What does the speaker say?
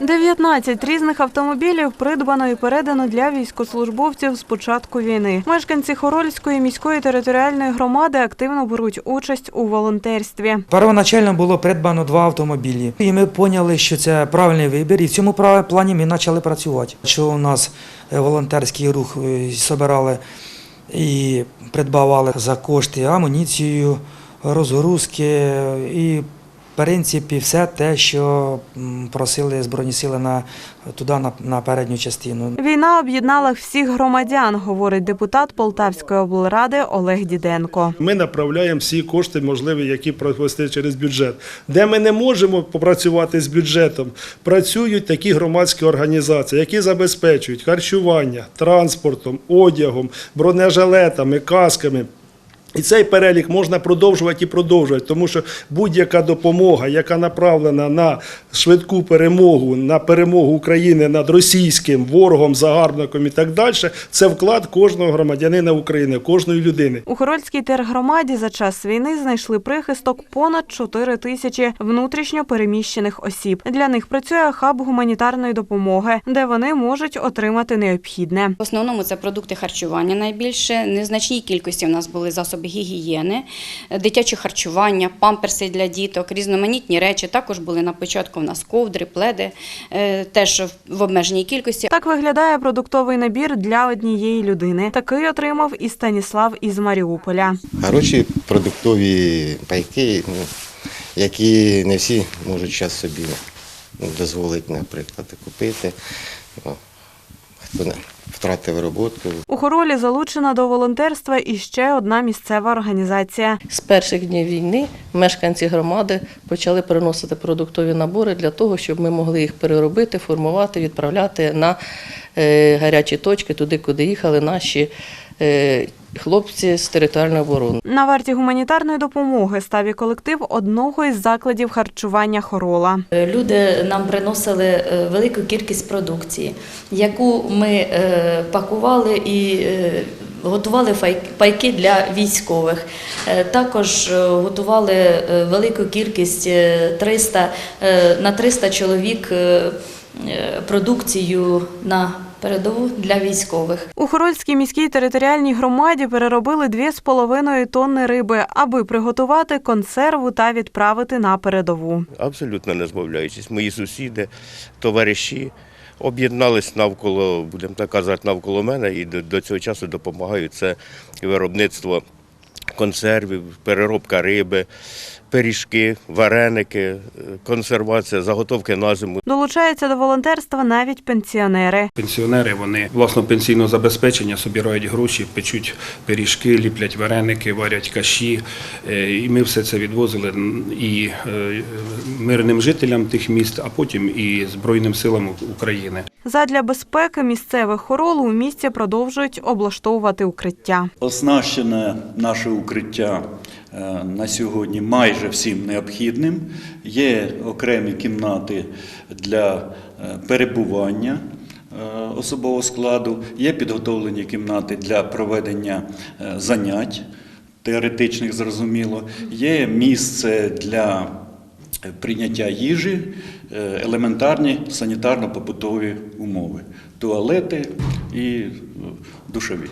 19 різних автомобілів придбано і передано для військовослужбовців з початку війни. Мешканці Хорольської міської територіальної громади активно беруть участь у волонтерстві. Первоначально було придбано два автомобілі, і ми поняли, що це правильний вибір, і в цьому плані ми почали працювати. Що у нас е, волонтерський рух е, збирали і придбавали за кошти амуніцію, розгрузки е, і. В принципі, все те, що просили Збройні сили на туди на, на передню частину. Війна об'єднала всіх громадян, говорить депутат Полтавської облради Олег Діденко. Ми направляємо всі кошти, можливі, які провести через бюджет. Де ми не можемо попрацювати з бюджетом, працюють такі громадські організації, які забезпечують харчування, транспортом, одягом, бронежилетами, касками. І цей перелік можна продовжувати і продовжувати, тому що будь-яка допомога, яка направлена на швидку перемогу, на перемогу України над російським ворогом, загарбником і так далі, це вклад кожного громадянина України, кожної людини. У Хорольській тергромаді за час війни знайшли прихисток понад 4 тисячі внутрішньо переміщених осіб. Для них працює хаб гуманітарної допомоги, де вони можуть отримати необхідне. В основному це продукти харчування найбільше. Незначній кількості в нас були засоби гігієни, дитяче харчування, памперси для діток, різноманітні речі. Також були на початку в нас ковдри, пледи, е, теж в обмеженій кількості. Так виглядає продуктовий набір для однієї людини. Такий отримав і Станіслав із Маріуполя. Хороші продуктові пайки, ну, які не всі можуть зараз собі ну, дозволити, наприклад, купити. Хто не втратив роботу, У Хоролі залучена до волонтерства і ще одна місцева організація. З перших днів війни мешканці громади почали приносити продуктові набори для того, щоб ми могли їх переробити, формувати, відправляти на е, гарячі точки, туди, куди їхали наші е, хлопці з територіальної оборони. На варті гуманітарної допомоги став і колектив одного із закладів харчування Хорола. Люди нам приносили е, велику кількість продукції, яку ми е, пакували і е, готували пайки для військових. Е, Також е, готували е, велику кількість е, 300, е, на 300 чоловік е, е, продукцію на передову для військових. У Хорольській міській територіальній громаді переробили 2,5 тонни риби, аби приготувати консерву та відправити на передову. абсолютно не змовляючись. Мої сусіди, товариші об'єднались навколо, будемо так казати, навколо мене і до, до цього часу допомагають. Це виробництво консервів, переробка риби, пиріжки, вареники, е, консервація, заготовки на зиму. Долучаються до волонтерства навіть пенсіонери. Пенсіонери вони власно пенсійного забезпечення собирають гроші, печуть пиріжки, ліплять вареники, варять каші. Е, І ми все це відвозили і е, мирним жителям тих міст, а потім і Збройним силам України. Задля безпеки місцевих хоролу у місті продовжують облаштовувати укриття. Оснащене наше укриття на сьогодні майже всім необхідним. Є окремі кімнати для е, перебування е, особового складу, є підготовлені кімнати для проведення е, занять, теоретичних зрозуміло, є місце для е, прийняття їжі, е, елементарні санітарно-побутові умови, туалети і е, душові.